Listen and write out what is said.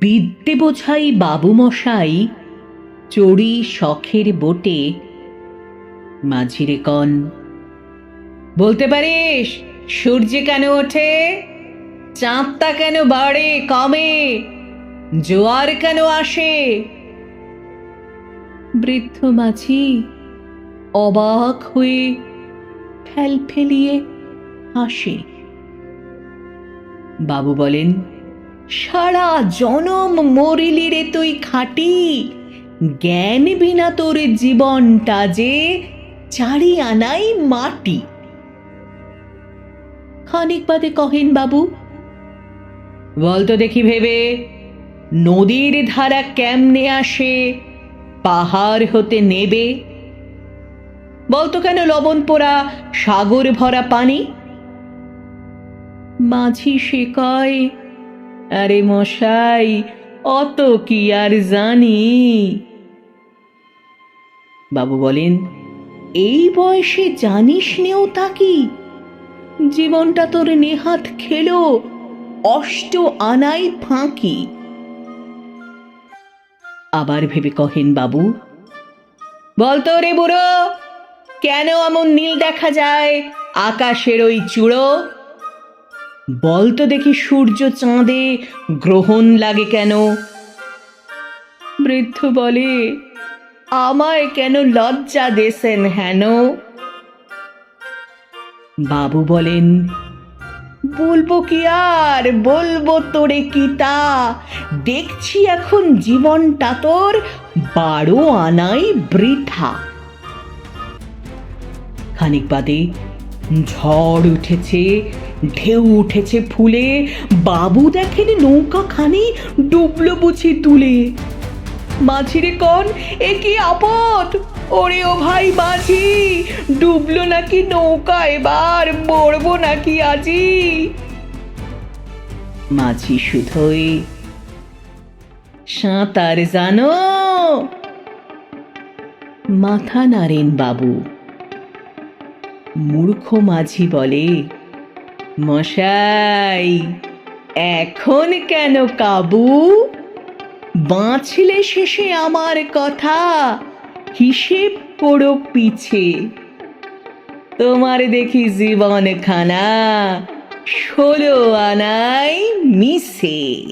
বিদ্যে বোঝাই বাবু মশাই, চড়ি শখের বোটে মাঝিরে কন। বলতে পারিস, সূর্য কেন ওঠে, চাঁদটা কেন বাড়ে কমে, জোয়ার কেন আসে? বৃদ্ধ মাঝি অবাক হয়ে ফেল ফেলিয়ে হাসে। বাবু বলেন সারা জনম মরিলি রে তুই খাটি। জ্ঞান বিনা তোর জীবনটা যে চারি আনাই মাটি। খানিক বাদে কহেন বাবু বলতো দেখি ভেবে, নদীর ধারা কেমনে আসে, পাহাড় হতে নেবে? বলতো কেন লবণ পোড়া সাগর ভরা পানি? মাঝি সে কয় আরে মশাই, অত কি আর জানি? বাবু বলেন, এই বয়সে জানিস নেও তা কি? জীবনটা তোর নেহাত খেলো, অষ্ট আনাই ফাঁকি। আবার ভেবে কহেন বাবু বলতো রে বুড়ো, কেন এমন নীল দেখা যায়, আকাশের ওই চূড়ো? বলতো দেখি সূর্য চাঁদে গ্রহণ লাগে কেন? বৃদ্ধ বলে, আমায় কেন লজ্জা দেশেন হেন? বাবু বলেন, বলব কি আর, বলব তোরে কি তা? দেখছি এখন জীবনটা তোর বারো আনাই বৃথা। খানিক বাদে ঝড় উঠেছে ঢেউ উঠেছে ফুলে। বাবু দেখেন নৌকা খানি ডুবলো বুঝি তুলে। মাঝিরে কন, এ কি আপদ? ওরে ও ভাই মাঝি, ডুবলো নাকি নৌকা? এবার মরবো নাকি আজি? মাঝি শুধুই, সাঁতার জানো? মাথা নাড়েন বাবু। মূর্খ মাঝি বলে মশাই, এখন কেন কাবু? বাঁচলে শেষে আমার কথা, হিসেব করো পিছে। তোমার দেখি জীবন খানা ষোলো আনাই মিশে।